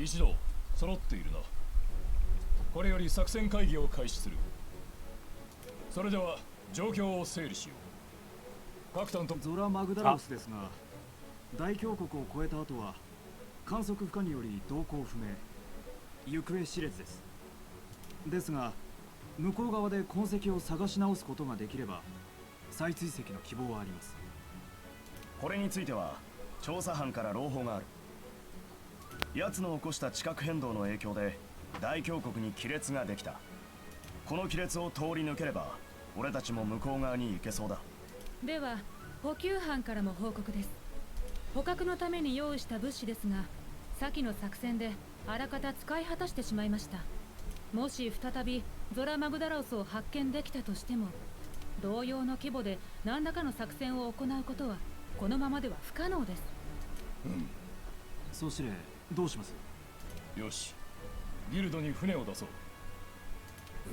一同揃っているな。これより作戦会議を開始する。それでは状況を整理しよう。各担当。ゾラ・マグダラウスですが大峡谷を越えた後は観測不可により動向不明。行方知れずです。ですが向こう側で痕跡を探し直すことができれば再追跡の希望はあります。これについては調査班から朗報がある奴の起こした地殻変動の影響で大峡谷に亀裂ができた。この亀裂を通り抜ければ俺たちも向こう側に行けそうだ。では補給班からも報告です。捕獲のために用意した物資ですが先の作戦であらかた使い果たしてしまいました。もし再びゾラ・マグダラオスを発見できたとしても同様の規模で何らかの作戦を行うことはこのままでは不可能です。総司令どうします？よし。ギルドに船を出そう。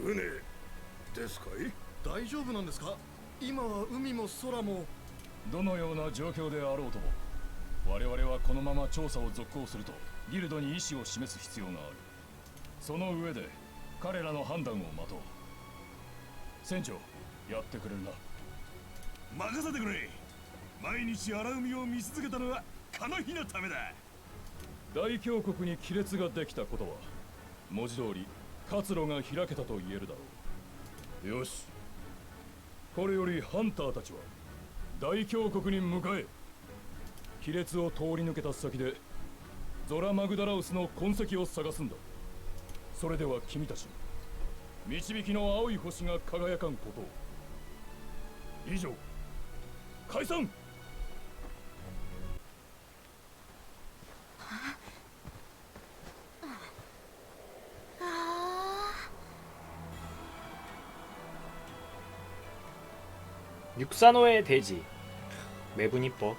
船ですかい？大丈夫なんですか？今は海も空も。どのような状況であろうとも我々はこのまま調査を続行するとギルドに意思を示す必要がある。その上で彼らの判断を待とう。船長やってくれるな。任せてくれ。毎日荒海を見続けたのはこの日のためだ大峡谷に亀裂ができたことは文字通り活路が開けたと言えるだろう。よし。これよりハンターたちは大峡谷に向かえ亀裂を通り抜けた先でゾラ・マグダラウスの痕跡を探すんだ。それでは君たち導きの青い星が輝かんことを。以上。解散 육산호의 돼지. 매분 이뻐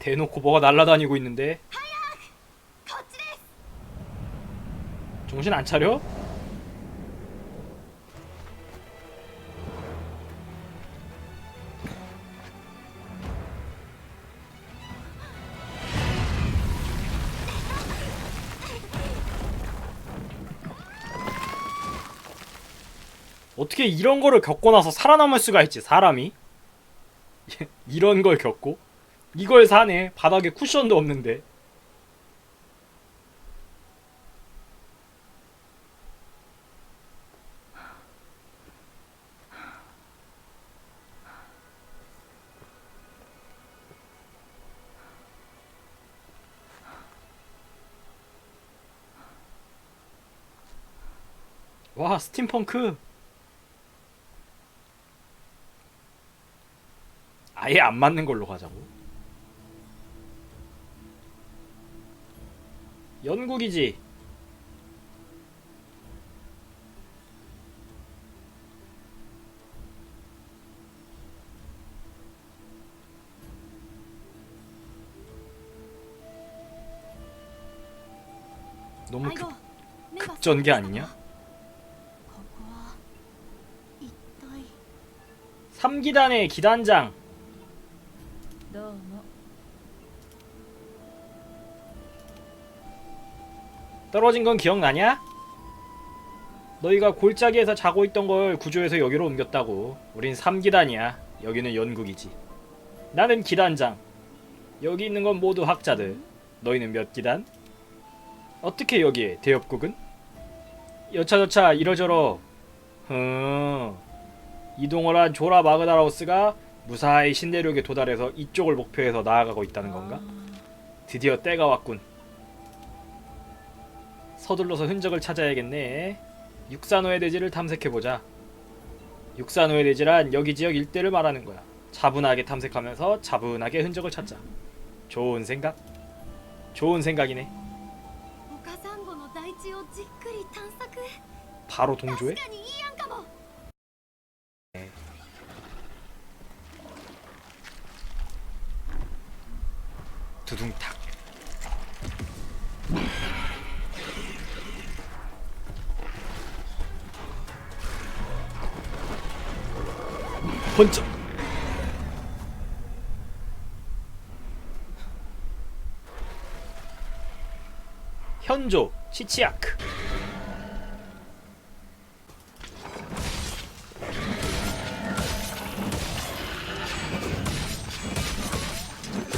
대놓고 뭐가 날아다니고 있는데? 정신 안 차려? 어떻게 이런 거를 겪고 나서 살아남을 수가 있지 사람이? 이런 걸 겪고? 이걸 사네. 바닥에 쿠션도 없는데 와 스팀펑크. 아예 안 맞는 걸로 가자고. 영국이지. 너무 급, 급전개 아니냐? 어. 3기단의 기단장. 떨어진 건 기억나냐? 너희가 골짜기에서 자고 있던 걸 구조해서 여기로 옮겼다고. 우린 3기단이야. 여기는 연구기지. 나는 기단장. 여기 있는 건 모두 학자들. 너희는 몇 기단? 어떻게 여기에 대협국은? 여차저차 이러저러. 흠 이동을 한 조라 마그나라우스가 무사히 신대륙에 도달해서 이쪽을 목표해서 나아가고 있다는 건가? 드디어 때가 왔군. 서둘러서 흔적을 찾아야겠네. 육산호의 대지를 탐색해보자. 육산호의 대지란 여기 지역 일대를 말하는 거야. 차분하게 탐색하면서 차분하게 흔적을 찾자. 좋은 생각? 좋은 생각이네. 바로 동조해? 번쩍 현조 치치아크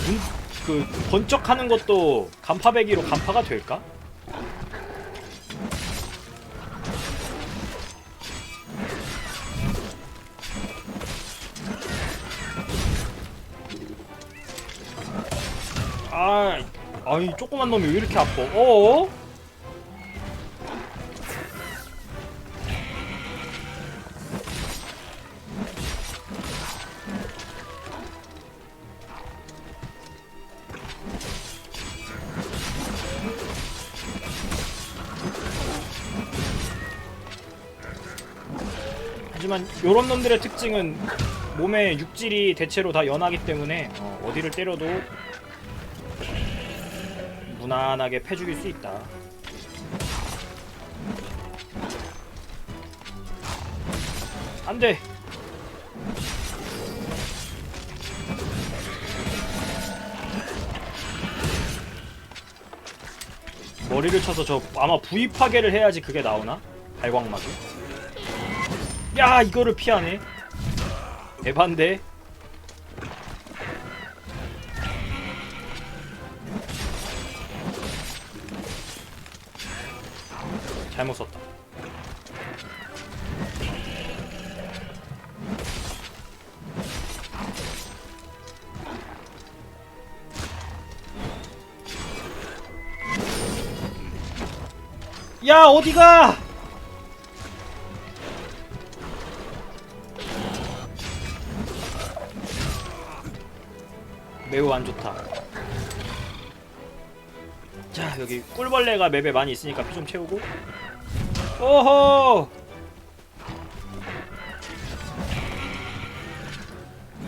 눈, 그 번쩍하는 것도 간파배기로 간파가 될까? 아, 아이 조그만 놈이 왜 이렇게 아파? 어? 하지만 요런 놈들의 특징은 몸의 육질이 대체로 다 연하기 때문에 어, 어디를 때려도 무난하게 패 죽일 수 있다. 안 돼. 머리를 쳐서 저 아마 부위 파괴를 해야지 그게 나오나? 발광막이? 야 이거를 피하네. 에반데. 잘못 썼다. 야 어디가? 매우 안 좋다. 자 여기 꿀벌레가 맵에 많이 있으니까 피 좀 채우고 오호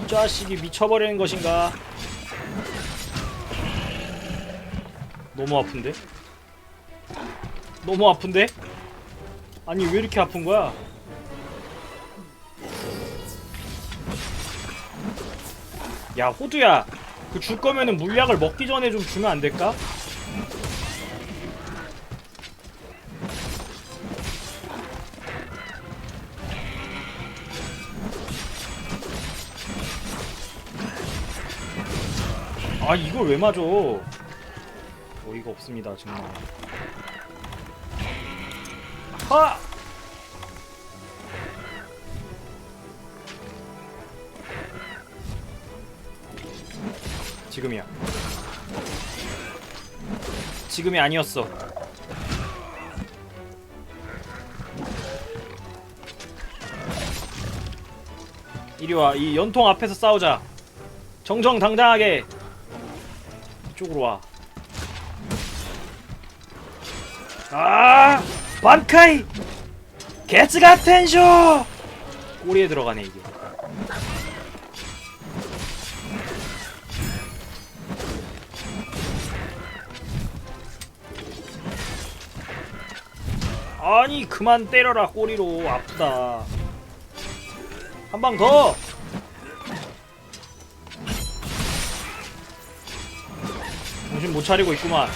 이 자식이 미쳐버리는 것인가? 너무 아픈데? 너무 아픈데? 아니 왜 이렇게 아픈 거야? 야 호두야. 그 줄 거면은 물약을 먹기 전에 좀 주면 안 될까? 아 이걸 왜 맞아? 어이가 없습니다 정말. 하! 지금이야. 지금이 아니었어. 이리와 이 연통 앞에서 싸우자. 정정당당하게 이쪽으로 와. 아, 반카이, 개츠 같은 쇼. 꼬리에 들어가네 이게. 아니 그만 때려라 꼬리로 아프다. 한 방 더. 정신 못 차리고 있구만.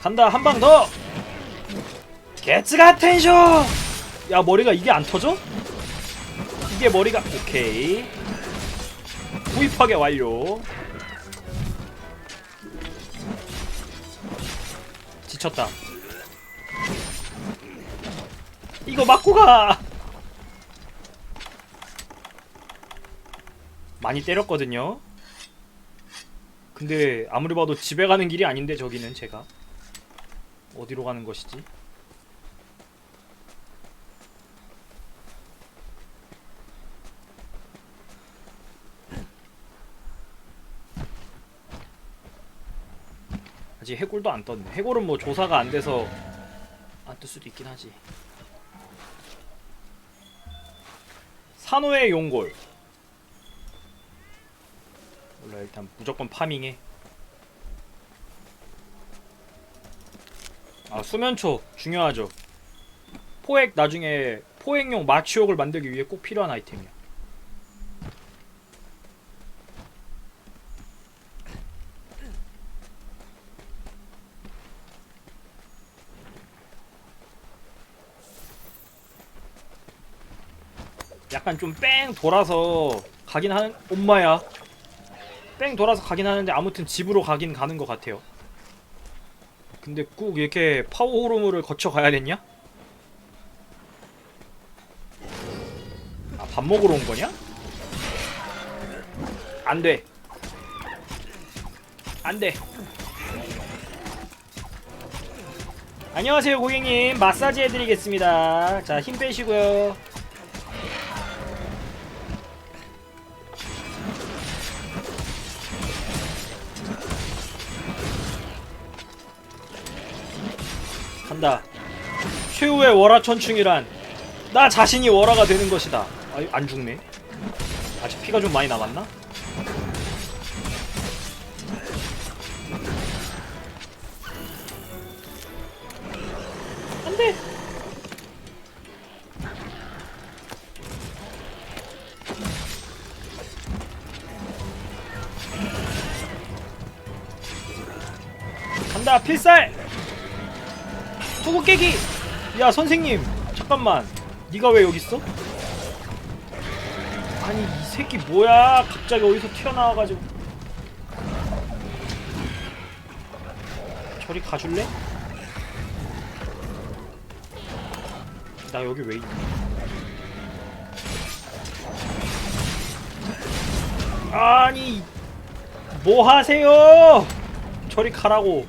간다 한 방 더. 개츠 같은 쇼. 야 머리가 이게 안 터져? 이게 머리가 오케이. 구입하게 완료. 지쳤다. 이거 맞고 가. 많이 때렸거든요. 근데 아무리 봐도 집에 가는 길이 아닌데 저기는 제가 어디로 가는 것이지? 아직 해골도 안 떴네. 해골은 뭐 조사가 안 돼서 안 뜰 수도 있긴 하지. 산호의 용골. 몰라 일단 무조건 파밍해. 아 수면초 중요하죠. 포획 나중에 포획용 마취옥을 만들기 위해 꼭 필요한 아이템이야. 약간 좀 뺑 돌아서 가긴 하는 엄마야 뺑 돌아서 가긴 하는데 아무튼 집으로 가긴 가는 것 같아요. 근데 꼭 이렇게 파워 호르무를 거쳐 가야 됐냐? 아 밥 먹으러 온 거냐? 안 돼. 안 돼. 안녕하세요 고객님. 마사지 해드리겠습니다. 자 힘 빼시고요 간다. 최후의 월화천충이란 나 자신이 월화가 되는 것이다. 아유 안 죽네. 아직 피가 좀 많이 남았나? 안돼. 간다 필살. 투구 깨기! 야 선생님 잠깐만 네가 왜 여기 있어? 아니 이 새끼 뭐야 갑자기 어디서 튀어나와가지고 저리 가줄래? 나 여기 왜 있니? 아니 뭐 하세요? 저리 가라고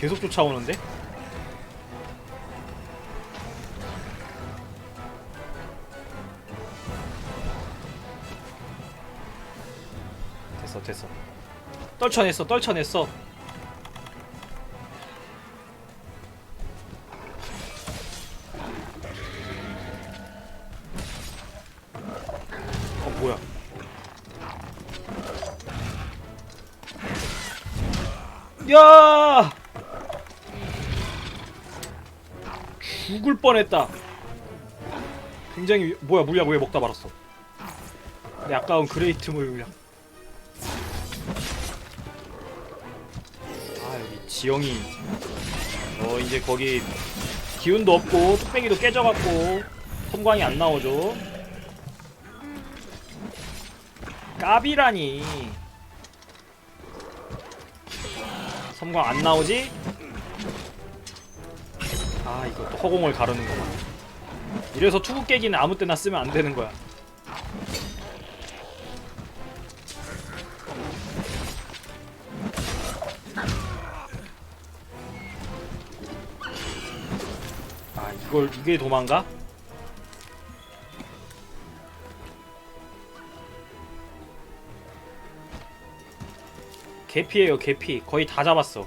계속 쫓아오는데? 됐어, 됐어. 떨쳐냈어, 떨쳐냈어. 어, 뻔했다. 굉장히 위- 뭐야 물약 왜 먹다 말았어. 내 아까운 그레이트 물약. 아 여기 지영이 어 이제 거기 기운도 없고 뚝배기도 깨져갖고 섬광이 안 나오죠. 까비라니. 섬광 안 나오지? 아 이거 또 허공을 가르는 거봐 이래서 투구 깨기는 아무 때나 쓰면 안 되는 거야. 아 이걸 이게 도망가? 개피에요 개피. 거의 다 잡았어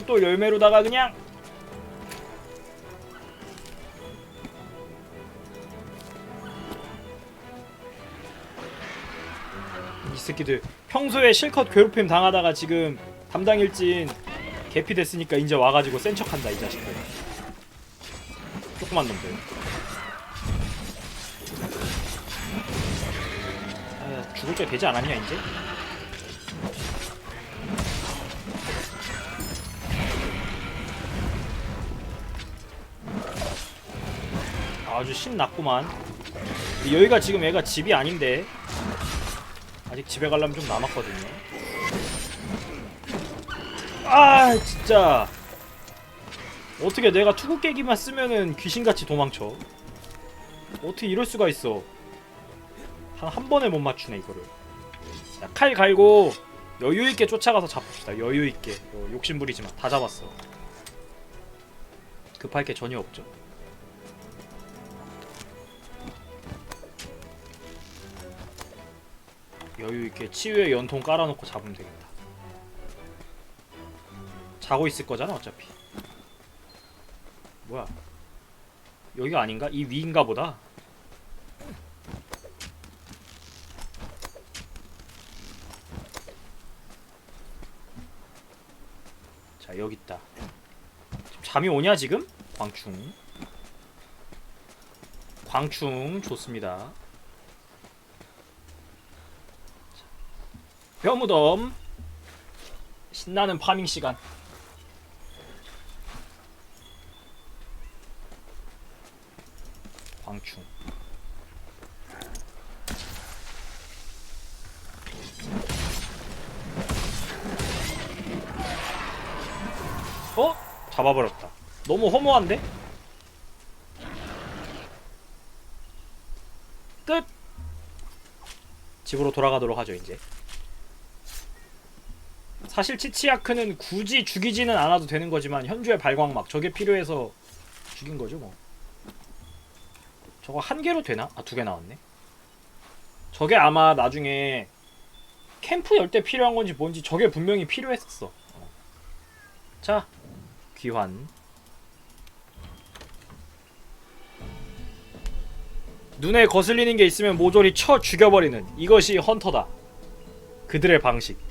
짱돌 열매로다가 그냥 이 새끼들 평소에 실컷 괴롭힘 당하다가 지금 담당 일진 개피 됐으니까 이제 와가지고 센 척한다 이 자식들 조그만 놈들 아, 죽을 때 되지 않았냐 이제? 아주 신났구만. 여기가 지금 얘가 집이 아닌데 아직 집에 가려면 좀 남았거든요. 아 진짜. 어떻게 내가 투구 깨기만 쓰면은 귀신같이 도망쳐? 어떻게 이럴 수가 있어? 한 한 번에 못 맞추네 이거를. 자, 칼 갈고 여유있게 쫓아가서 잡읍시다. 여유있게. 어, 욕심부리지마. 다 잡았어. 급할 게 전혀 없죠 여유 있게 치유의 연통 깔아놓고 잡으면 되겠다. 자고 있을 거잖아 어차피. 뭐야? 여기가 아닌가? 이 위인가 보다. 자 여기 있다. 잠이 오냐 지금? 광충. 광충 좋습니다. 뼈무덤. 신나는 파밍 시간. 광충. 어? 잡아버렸다. 너무 허무한데? 끝! 집으로 돌아가도록 하죠, 이제. 사실 치치아크는 굳이 죽이지는 않아도 되는 거지만 현주의 발광막 저게 필요해서 죽인 거죠, 뭐. 저거 한 개로 되나? 아, 두 개 나왔네. 저게 아마 나중에 캠프 열 때 필요한 건지 뭔지 저게 분명히 필요했었어. 어. 자, 귀환. 눈에 거슬리는 게 있으면 모조리 쳐 죽여버리는 이것이 헌터다. 그들의 방식.